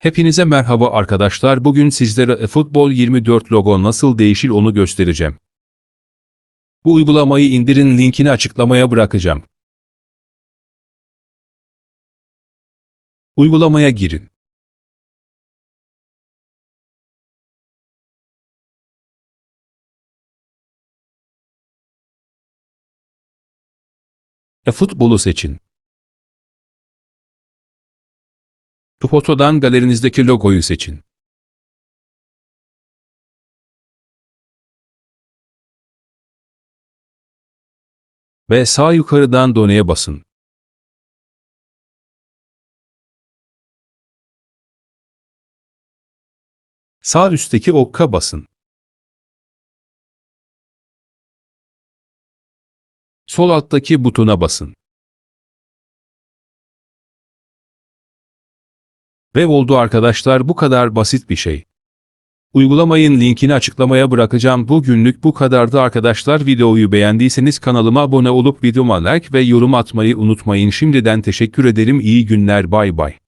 Hepinize merhaba arkadaşlar. Bugün sizlere eFootball 24 logo nasıl değişir onu göstereceğim. Bu uygulamayı indirin linkini açıklamaya bırakacağım. Uygulamaya girin. eFootball'u seçin. Fotodan galerinizdeki logoyu seçin. Ve sağ yukarıdan doneye basın. Sağ üstteki okka basın. Sol alttaki butona basın. Ve oldu arkadaşlar bu kadar basit bir şey. Uygulamayın linkini açıklamaya bırakacağım. Bugünlük bu kadardı arkadaşlar. Videoyu beğendiyseniz kanalıma abone olup videoma like ve yorum atmayı unutmayın. Şimdiden teşekkür ederim. İyi günler. Bay bay.